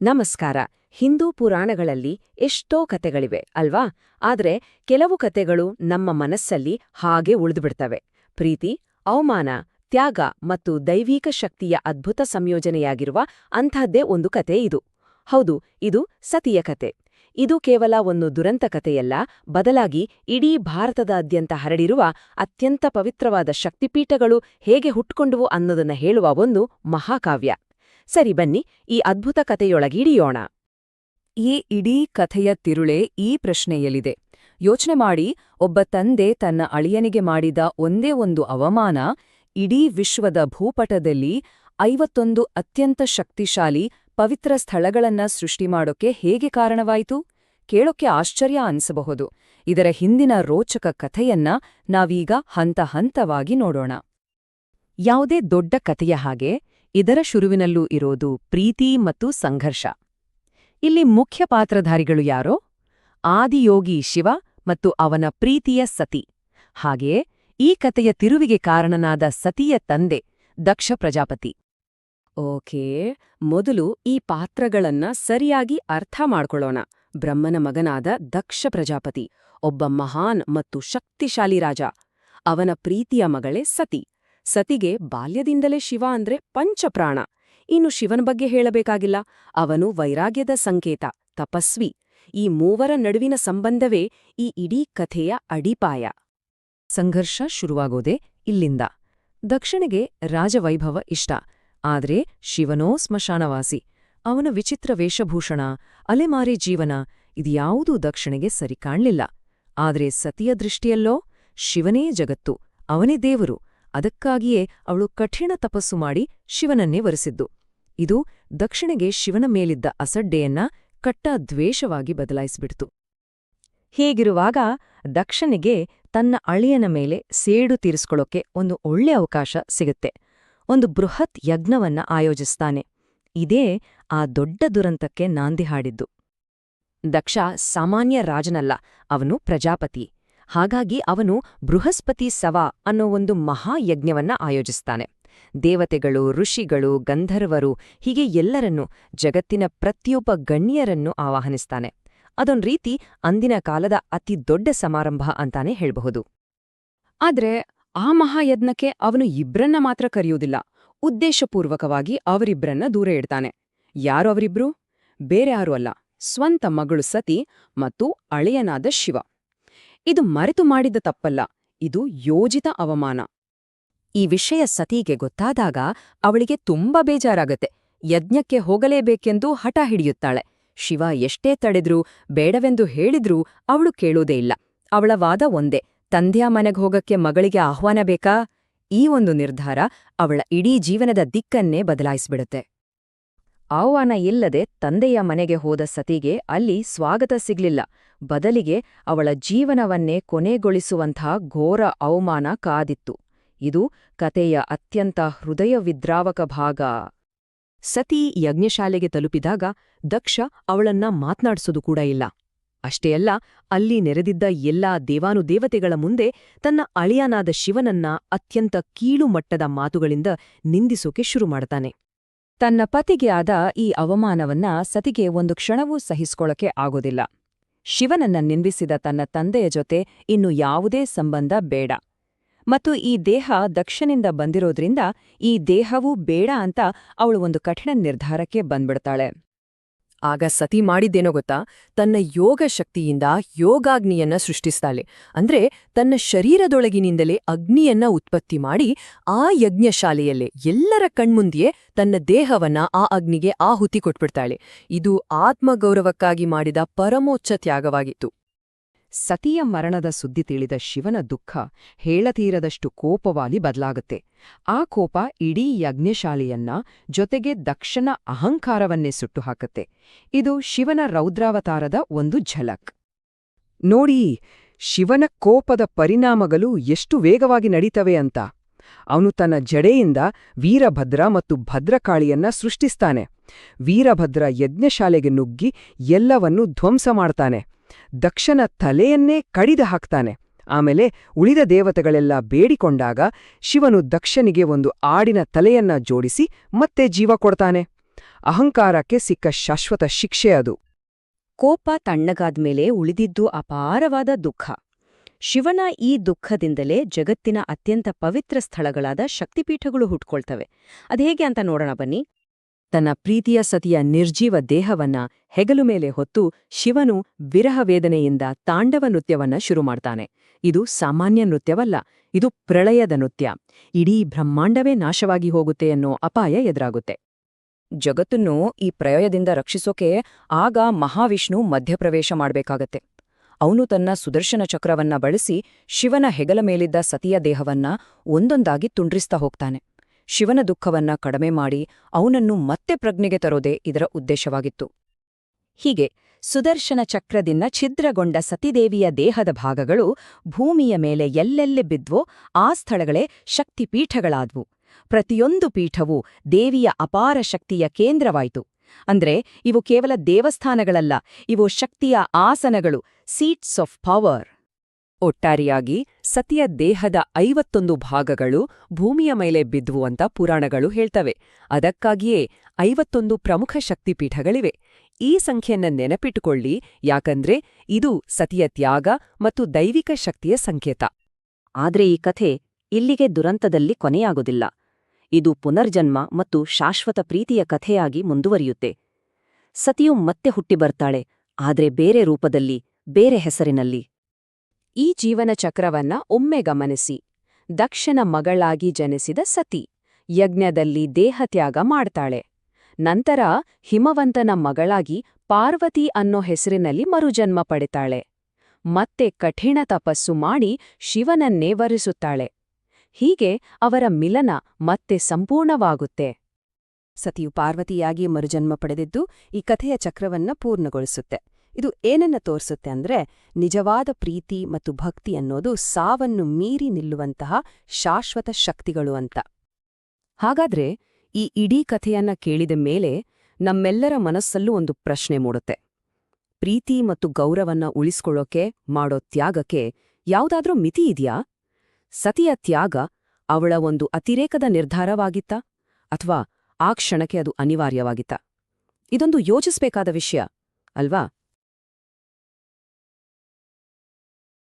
ನಮಸ್ಕಾರ. ಹಿಂದೂ ಪುರಾಣಗಳಲ್ಲಿ ಎಷ್ಟೋ ಕತೆಗಳಿವೆ ಅಲ್ವಾ? ಆದ್ರೆ ಕೆಲವು ಕತೆಗಳು ನಮ್ಮ ಮನಸ್ಸಲ್ಲಿ ಹಾಗೆ ಉಳಿದುಬಿಡ್ತವೆ. ಪ್ರೀತಿ, ಅವಮಾನ, ತ್ಯಾಗ ಮತ್ತು ದೈವಿಕ ಶಕ್ತಿಯ ಅದ್ಭುತ ಸಂಯೋಜನೆಯಾಗಿರುವ ಅಂಥದ್ದೇ ಒಂದು ಕತೆ ಇದು. ಹೌದು, ಇದು ಸತಿಯ ಕತೆ ಇದು ಕೇವಲ ಒಂದು ದುರಂತ ಕಥೆಯಲ್ಲ, ಬದಲಾಗಿ ಇಡೀ ಭಾರತದಾದ್ಯಂತ ಹರಡಿರುವ ಅತ್ಯಂತ ಪವಿತ್ರವಾದ ಶಕ್ತಿಪೀಠಗಳು ಹೇಗೆ ಹುಟ್ಕೊಂಡುವು ಅನ್ನೋದನ್ನ ಹೇಳುವ ಒಂದು ಮಹಾಕಾವ್ಯ. ಸರಿ ಬನ್ನಿ, ಈ ಅದ್ಭುತ ಕಥೆಯೊಳಗಿಡಿಯೋಣ ಈ ಇಡೀ ಕಥೆಯ ತಿರುಳೆ ಈ ಪ್ರಶ್ನೆಯಲ್ಲಿದೆ. ಯೋಚನೆ ಮಾಡಿ, ಒಬ್ಬ ತಂದೆ ತನ್ನ ಅಳಿಯನಿಗೆ ಮಾಡಿದ ಒಂದೇ ಒಂದು ಅವಮಾನ ಇಡೀ ವಿಶ್ವದ ಭೂಪಟದಲ್ಲಿ ಐವತ್ತೊಂದು ಅತ್ಯಂತ ಶಕ್ತಿಶಾಲಿ ಪವಿತ್ರ ಸ್ಥಳಗಳನ್ನ ಸೃಷ್ಟಿ ಮಾಡೋಕೆ ಹೇಗೆ ಕಾರಣವಾಯಿತು? ಕೇಳೋಕೆ ಆಶ್ಚರ್ಯ ಅನ್ಸಬಹುದು. ಇದರ ಹಿಂದಿನ ರೋಚಕ ಕಥೆಯನ್ನ ನಾವೀಗ ಹಂತ ಹಂತವಾಗಿ ನೋಡೋಣ. ಯಾವುದೇ ದೊಡ್ಡ ಕಥೆಯ ಹಾಗೆ ಇದರ ಶುರುವಿನಲ್ಲೂ ಇರೋದು ಪ್ರೀತಿ ಮತ್ತು ಸಂಘರ್ಷ. ಇಲ್ಲಿ ಮುಖ್ಯ ಪಾತ್ರಧಾರಿಗಳು ಯಾರೋ? ಆದಿಯೋಗಿ ಶಿವ ಮತ್ತು ಅವನ ಪ್ರೀತಿಯ ಸತಿ. ಹಾಗೆಯೇ ಈ ಕಥೆಯ ತಿರುವಿಗೆ ಕಾರಣನಾದ ಸತಿಯ ತಂದೆ ದಕ್ಷ ಪ್ರಜಾಪತಿ. ಓಕೆ, ಮೊದಲು ಈ ಪಾತ್ರಗಳನ್ನ ಸರಿಯಾಗಿ ಅರ್ಥ ಮಾಡ್ಕೊಳ್ಳೋಣ. ಬ್ರಹ್ಮನ ಮಗನಾದ ದಕ್ಷ ಪ್ರಜಾಪತಿ, ಒಬ್ಬ ಮಹಾನ್ ಮತ್ತು ಶಕ್ತಿಶಾಲಿ ರಾಜ. ಅವನ ಪ್ರೀತಿಯ ಮಗಳೇ ಸತಿ. ಸತಿಗೆ ಬಾಲ್ಯದಿಂದಲೇ ಶಿವ ಅಂದ್ರೆ ಪಂಚಪ್ರಾಣ. ಇನ್ನು ಶಿವನ ಬಗ್ಗೆ ಹೇಳಬೇಕಾಗಿಲ್ಲ. ಅವನು ವೈರಾಗ್ಯದ ಸಂಕೇತ, ತಪಸ್ವಿ. ಈ ಮೂವರ ನಡುವಿನ ಸಂಬಂಧವೇ ಈ ಇಡೀ ಕಥೆಯ ಅಡಿಪಾಯ. ಸಂಘರ್ಷ ಶುರುವಾಗೋದೆ ಇಲ್ಲಿಂದ. ದಕ್ಷಿಣಗೆ ರಾಜವೈಭವ ಇಷ್ಟ. ಆದ್ರೆ ಶಿವನೋ ಸ್ಮಶಾನವಾಸಿ. ಅವನ ವಿಚಿತ್ರ ವೇಷಭೂಷಣ, ಅಲೆಮಾರಿ ಜೀವನ ಇದ್ಯಾವುದೂ ದಕ್ಷಿಣೆಗೆ ಸರಿ ಕಾಣ್ಲಿಲ್ಲ. ಆದ್ರೆ ಸತಿಯ ದೃಷ್ಟಿಯಲ್ಲೋ ಶಿವನೇ ಜಗತ್ತು. ಅವನೇ ದೇವರು. ಅದಕ್ಕಾಗಿಯೇ ಅವಳು ಕಠಿಣ ತಪಸ್ಸು ಮಾಡಿ ಶಿವನನ್ನೇ ವರಿಸಿದ್ದು. ಇದು ದಕ್ಷಿಣೆಗೆ ಶಿವನ ಮೇಲಿದ್ದ ಅಸಡ್ಡೆಯನ್ನ ಕಟ್ಟ ದ್ವೇಷವಾಗಿ ಬದಲಾಯಿಸಿಬಿಡ್ತು. ಹೀಗಿರುವಾಗ ದಕ್ಷನಿಗೆ ತನ್ನ ಅಳಿಯನ ಮೇಲೆ ಸೇಡು ತೀರಿಸ್ಕೊಳ್ಳೋಕೆ ಒಂದು ಒಳ್ಳೆ ಅವಕಾಶ ಸಿಗುತ್ತೆ. ಒಂದು ಬೃಹತ್ ಯಜ್ಞವನ್ನ ಆಯೋಜಿಸ್ತಾನೆ. ಇದೇ ಆ ದೊಡ್ಡ ದುರಂತಕ್ಕೆ ನಾಂದಿ ಹಾಡಿದ್ದು. ದಕ್ಷ ಸಾಮಾನ್ಯ ರಾಜನಲ್ಲ, ಅವನು ಪ್ರಜಾಪತಿ. ಹಾಗಾಗಿ ಅವನು ಬೃಹಸ್ಪತಿ ಸವ ಅನ್ನೋ ಒಂದು ಮಹಾಯಜ್ಞವನ್ನ ಆಯೋಜಿಸ್ತಾನೆ. ದೇವತೆಗಳು, ಋಷಿಗಳು, ಗಂಧರ್ವರು ಹೀಗೆ ಎಲ್ಲರನ್ನೂ, ಜಗತ್ತಿನ ಪ್ರತಿಯೊಬ್ಬ ಗಣ್ಯರನ್ನು ಆವಾಹನಿಸ್ತಾನೆ. ಅದೊಂದು ರೀತಿ ಅಂದಿನ ಕಾಲದ ಅತಿ ದೊಡ್ಡ ಸಮಾರಂಭ ಅಂತಾನೆ ಹೇಳಬಹುದು. ಆದ್ರೆ ಆ ಮಹಾಯಜ್ಞಕ್ಕೆ ಅವನು ಇಬ್ರನ್ನ ಮಾತ್ರ ಕರೆಯುವುದಿಲ್ಲ. ಉದ್ದೇಶಪೂರ್ವಕವಾಗಿ ಅವರಿಬ್ರನ್ನ ದೂರ ಇಡ್ತಾನೆ. ಯಾರು ಅವರಿಬ್ರು? ಬೇರೆ ಯಾರೂ ಅಲ್ಲ. ಸ್ವಂತ ಮಗಳು ಸತಿ ಮತ್ತು ಅಳೆಯನಾದ ಶಿವ. ಇದು ಮರೆತು ಮಾಡಿದ ತಪ್ಪಲ್ಲ, ಇದು ಯೋಜಿತ ಅವಮಾನ. ಈ ವಿಷಯ ಸತೀಗೆ ಗೊತ್ತಾದಾಗ ಅವಳಿಗೆ ತುಂಬಾ ಬೇಜಾರಾಗತ್ತೆ. ಯಜ್ಞಕ್ಕೆ ಹೋಗಲೇಬೇಕೆಂದು ಹಠ ಹಿಡಿಯುತ್ತಾಳೆ. ಶಿವ ಎಷ್ಟೇ ತಡೆದ್ರೂ, ಬೇಡವೆಂದು ಹೇಳಿದ್ರೂ ಅವಳು ಕೇಳೋದೇ ಇಲ್ಲ. ಅವಳ ವಾದ ಒಂದೇ, ತಂದೆಯ ಮನೆಗೆ ಹೋಗಕ್ಕೆ ಮಗಳಿಗೆ ಆಹ್ವಾನ ಬೇಕಾ? ಈ ಒಂದು ನಿರ್ಧಾರ ಅವಳ ಇಡೀ ಜೀವನದ ದಿಕ್ಕನ್ನೇ ಬದಲಾಯಿಸ್ಬಿಡುತ್ತೆ. ಆಹ್ವಾನ ಇಲ್ಲದೆ ತಂದೆಯ ಮನೆಗೆ ಹೋದ ಸತಿಗೆ ಅಲ್ಲಿ ಸ್ವಾಗತ ಸಿಗ್ಲಿಲ್ಲ. ಬದಲಿಗೆ ಅವಳ ಜೀವನವನ್ನೇ ಕೊನೆಗೊಳಿಸುವಂಥ ಘೋರ ಅವಮಾನ ಕಾದಿತ್ತು. ಇದು ಕತೆಯ ಅತ್ಯಂತ ಹೃದಯವಿದ್ರಾವಕ ಭಾಗ. ಸತಿ ಯಜ್ಞಶಾಲೆಗೆ ತಲುಪಿದಾಗ ದಕ್ಷ ಅವಳನ್ನ ಮಾತ್ನಾಡ್ಸೋದು ಕೂಡ ಇಲ್ಲ. ಅಷ್ಟೇ ಅಲ್ಲ, ಅಲ್ಲಿ ನೆರೆದಿದ್ದ ಎಲ್ಲಾ ದೇವಾನುದೇವತೆಗಳ ಮುಂದೆ ತನ್ನ ಅಳಿಯನಾದ ಶಿವನನ್ನ ಅತ್ಯಂತ ಕೀಳುಮಟ್ಟದ ಮಾತುಗಳಿಂದ ನಿಂದಿಸೋಕೆ ಶುರು ಮಾಡ್ತಾನೆ. ತನ್ನ ಪತಿಗೆ ಆದ ಈ ಅವಮಾನವನ್ನ ಸತಿಗೆ ಒಂದು ಕ್ಷಣವೂ ಸಹಿಸಿಕೊಳ್ಳಕ್ಕೆ ಆಗೋದಿಲ್ಲ. ಶಿವನನ್ನ ನಿಂದಿಸಿದ ತನ್ನ ತಂದೆಯ ಜೊತೆ ಇನ್ನು ಯಾವುದೇ ಸಂಬಂಧ ಬೇಡ. ಮತ್ತು ಈ ದೇಹ ದಕ್ಷನಿಂದ ಬಂದಿರೋದ್ರಿಂದ ಈ ದೇಹವೂ ಬೇಡ ಅಂತ ಅವಳು ಒಂದು ಕಠಿಣ ನಿರ್ಧಾರಕ್ಕೆ ಬಂದ್ಬಿಡ್ತಾಳೆ. ಆಗ ಸತಿ ಮಾಡಿದ್ದೇನೋ ಗೊತ್ತಾ? ತನ್ನ ಯೋಗ ಶಕ್ತಿಯಿಂದ ಯೋಗಾಗ್ನಿಯನ್ನ ಸೃಷ್ಟಿಸ್ತಾಳೆ. ಅಂದ್ರೆ ತನ್ನ ಶರೀರದೊಳಗಿನಿಂದಲೇ ಅಗ್ನಿಯನ್ನ ಉತ್ಪತ್ತಿ ಮಾಡಿ ಆ ಯಜ್ಞಶಾಲೆಯಲ್ಲೇ ಎಲ್ಲರ ಕಣ್ಮುಂದಿಯೇ ತನ್ನ ದೇಹವನ್ನ ಆ ಅಗ್ನಿಗೆ ಆಹುತಿ ಕೊಟ್ಬಿಡ್ತಾಳೆ. ಇದು ಆತ್ಮಗೌರವಕ್ಕಾಗಿ ಮಾಡಿದ ಪರಮೋಚ್ಚ ತ್ಯಾಗವಾಗಿತ್ತು. ಸತಿಯ ಮರಣದ ಸುದ್ದಿ ತಿಳಿದ ಶಿವನ ದುಃಖ ಹೇಳತೀರದಷ್ಟು ಕೋಪವಾಗಿ ಬದಲಾಗುತ್ತೆ. ಆ ಕೋಪ ಇಡೀ ಯಜ್ಞಶಾಲೆಯನ್ನ ಜೊತೆಗೆ ದಕ್ಷನ ಅಹಂಕಾರವನ್ನೇ ಸುಟ್ಟು ಹಾಕುತ್ತೆ ಇದು ಶಿವನ ರೌದ್ರಾವತಾರದ ಒಂದು ಝಲಕ್. ನೋಡಿ, ಶಿವನ ಕೋಪದ ಪರಿಣಾಮಗಳು ಎಷ್ಟು ವೇಗವಾಗಿ ನಡೀತವೆ ಅಂತ. ಅವನು ತನ್ನ ಜಡೆಯಿಂದ ವೀರಭದ್ರ ಮತ್ತು ಭದ್ರಕಾಳಿಯನ್ನ ಸೃಷ್ಟಿಸ್ತಾನೆ. ವೀರಭದ್ರ ಯಜ್ಞಶಾಲೆಗೆ ನುಗ್ಗಿ ಎಲ್ಲವನ್ನೂ ಧ್ವಂಸ ಮಾಡ್ತಾನೆ. ದಕ್ಷನ ತಲೆಯನ್ನೇ ಕಡಿದ ಹಾಕ್ತಾನೆ. ಆಮೇಲೆ ಉಳಿದ ದೇವತೆಗಳೆಲ್ಲ ಬೇಡಿಕೊಂಡಾಗ ಶಿವನು ದಕ್ಷನಿಗೆ ಒಂದು ಆಡಿನ ತಲೆಯನ್ನ ಜೋಡಿಸಿ ಮತ್ತೆ ಜೀವ ಕೊಡ್ತಾನೆ. ಅಹಂಕಾರಕ್ಕೆ ಸಿಕ್ಕ ಶಾಶ್ವತ ಶಿಕ್ಷೆ ಅದು. ಕೋಪ ತಣ್ಣಗಾದ್ಮೇಲೆ ಉಳಿದಿದ್ದು ಅಪಾರವಾದ ದುಃಖ. ಶಿವನ ಈ ದುಃಖದಿಂದಲೇ ಜಗತ್ತಿನ ಅತ್ಯಂತ ಪವಿತ್ರ ಸ್ಥಳಗಳಾದ ಶಕ್ತಿಪೀಠಗಳು ಹುಟ್ಕೊಳ್ತವೆ. ಅದೇಗೆ ಅಂತ ನೋಡೋಣ ಬನ್ನಿ. ತನ್ನ ಪ್ರೀತಿಯ ಸತಿಯ ನಿರ್ಜೀವ ದೇಹವನ್ನ ಹೆಗಲು ಮೇಲೆ ಹೊತ್ತು ಶಿವನು ವಿರಹ ವೇದನೆಯಿಂದ ತಾಂಡವ ನೃತ್ಯವನ್ನ ಶುರು ಮಾಡ್ತಾನೆ. ಇದು ಸಾಮಾನ್ಯ ನೃತ್ಯವಲ್ಲ, ಇದು ಪ್ರಳಯದ ನೃತ್ಯ. ಇಡೀ ಬ್ರಹ್ಮಾಂಡವೇ ನಾಶವಾಗಿ ಹೋಗುತ್ತೆ ಅನ್ನೋ ಅಪಾಯ ಎದುರಾಗುತ್ತೆ. ಜಗತ್ತನ್ನು ಈ ಪ್ರಳಯದಿಂದ ರಕ್ಷಿಸೋಕೆ ಆಗ ಮಹಾವಿಷ್ಣು ಮಧ್ಯಪ್ರವೇಶ ಮಾಡಬೇಕಾಗತ್ತೆ. ಅವನು ತನ್ನ ಸುದರ್ಶನ ಚಕ್ರವನ್ನ ಬಳಸಿ ಶಿವನ ಹೆಗಲ ಮೇಲಿದ್ದ ಸತಿಯ ದೇಹವನ್ನ ಒಂದೊಂದಾಗಿ ತುಂಡ್ರಿಸ್ತಾ ಹೋಗ್ತಾನೆ. ಶಿವನ ದುಃಖವನ್ನ ಕಡಿಮೆ ಮಾಡಿ ಅವನನ್ನು ಮತ್ತೆ ಪ್ರಜ್ಞೆಗೆ ತರೋದೇ ಇದರ ಉದ್ದೇಶವಾಗಿತ್ತು. ಹೀಗೆ ಸುದರ್ಶನ ಚಕ್ರದಿಂದ ಛಿದ್ರಗೊಂಡ ಸತಿದೇವಿಯ ದೇಹದ ಭಾಗಗಳು ಭೂಮಿಯ ಮೇಲೆ ಎಲ್ಲೆಲ್ಲಿ ಬಿದ್ವೋ ಆ ಸ್ಥಳಗಳೇ ಶಕ್ತಿಪೀಠಗಳಾದ್ವು. ಪ್ರತಿಯೊಂದು ಪೀಠವೂ ದೇವಿಯ ಅಪಾರ ಶಕ್ತಿಯ ಕೇಂದ್ರವಾಯಿತು. ಅಂದ್ರೆ ಇವು ಕೇವಲ ದೇವಸ್ಥಾನಗಳಲ್ಲ, ಇವು ಶಕ್ತಿಯ ಆಸನಗಳು ಸೀಟ್ಸ್ ಆಫ್ ಪವರ್ ಒಟ್ಟಾರೆಯಾಗಿ ಸತಿಯ ದೇಹದ ಐವತ್ತೊಂದು ಭಾಗಗಳು ಭೂಮಿಯ ಮೇಲೆ ಬಿದ್ವು ಅಂತ ಪುರಾಣಗಳು ಹೇಳ್ತವೆ. ಅದಕ್ಕಾಗಿಯೇ ಐವತ್ತೊಂದು ಪ್ರಮುಖ ಶಕ್ತಿಪೀಠಗಳಿವೆ. ಈ ಸಂಖ್ಯೆಯನ್ನ ನೆನಪಿಟ್ಟುಕೊಳ್ಳಿ ಯಾಕಂದ್ರೆ ಇದು ಸತಿಯ ತ್ಯಾಗ ಮತ್ತು ದೈವಿಕ ಶಕ್ತಿಯ ಸಂಕೇತ. ಆದ್ರೆ ಈ ಕಥೆ ಇಲ್ಲಿಗೆ ದುರಂತದಲ್ಲಿ ಕೊನೆಯಾಗುವುದಿಲ್ಲ ಇದು ಪುನರ್ಜನ್ಮ ಮತ್ತು ಶಾಶ್ವತ ಪ್ರೀತಿಯ ಕಥೆಯಾಗಿ ಮುಂದುವರಿಯುತ್ತೆ. ಸತಿಯು ಮತ್ತೆ ಹುಟ್ಟಿ ಬರ್ತಾಳೆ ಆದ್ರೆ ಬೇರೆ ರೂಪದಲ್ಲಿ, ಬೇರೆ ಹೆಸರಿನಲ್ಲಿ. ಈ ಜೀವನ ಚಕ್ರವನ್ನ ಒಮ್ಮೆ ಗಮನಿಸಿ. ದಕ್ಷನ ಮಗಳಾಗಿ ಜನಿಸಿದ ಸತಿ. ಯಜ್ಞದಲ್ಲಿ ದೇಹತ್ಯಾಗ ಮಾಡ್ತಾಳೆ. ನಂತರ ಹಿಮವಂತನ ಮಗಳಾಗಿ ಪಾರ್ವತಿ ಅನ್ನೋ ಹೆಸರಿನಲ್ಲಿ ಮರುಜನ್ಮ ಪಡಿತಾಳೆ. ಮತ್ತೆ ಕಠಿಣ ತಪಸ್ಸು ಮಾಡಿ ಶಿವನನ್ನೇ ವರಿಸುತ್ತಾಳೆ. ಹೀಗೆ ಅವರ ಮಿಲನ ಮತ್ತೆ ಸಂಪೂರ್ಣವಾಗುತ್ತೆ. ಸತಿಯು ಪಾರ್ವತಿಯಾಗಿ ಮರುಜನ್ಮ ಪಡೆದಿದ್ದು ಈ ಕಥೆಯ ಚಕ್ರವನ್ನ ಪೂರ್ಣಗೊಳಿಸುತ್ತೆ. ಇದು ಏನನ್ನ ತೋರಿಸುತ್ತೆ ಅಂದ್ರೆ ನಿಜವಾದ ಪ್ರೀತಿ ಮತ್ತು ಭಕ್ತಿ ಅನ್ನೋದು ಸಾವನ್ನು ಮೀರಿ ನಿಲ್ಲುವಂತಹ ಶಾಶ್ವತ ಶಕ್ತಿಗಳು ಅಂತ. ಹಾಗಾದ್ರೆ ಈ ಇಡೀ ಕಥೆಯನ್ನ ಕೇಳಿದ ಮೇಲೆ ನಮ್ಮೆಲ್ಲರ ಮನಸ್ಸಲ್ಲೂ ಒಂದು ಪ್ರಶ್ನೆ ಮೂಡುತ್ತೆ. ಪ್ರೀತಿ ಮತ್ತು ಗೌರವನ್ನ ಉಳಿಸ್ಕೊಳ್ಳೋಕೆ ಮಾಡೋ ತ್ಯಾಗಕ್ಕೆ ಯಾವುದಾದ್ರೂ ಮಿತಿ ಇದೆಯಾ? ಸತಿಯ ತ್ಯಾಗ ಅವಳ ಒಂದು ಅತಿರೇಕದ ನಿರ್ಧಾರವಾಗಿತ್ತಾ? ಅಥವಾ ಆ ಕ್ಷಣಕ್ಕೆ ಅದು ಅನಿವಾರ್ಯವಾಗಿತ್ತ? ಇದೊಂದು ಯೋಚಿಸಬೇಕಾದ ವಿಷಯ, ಅಲ್ವಾ?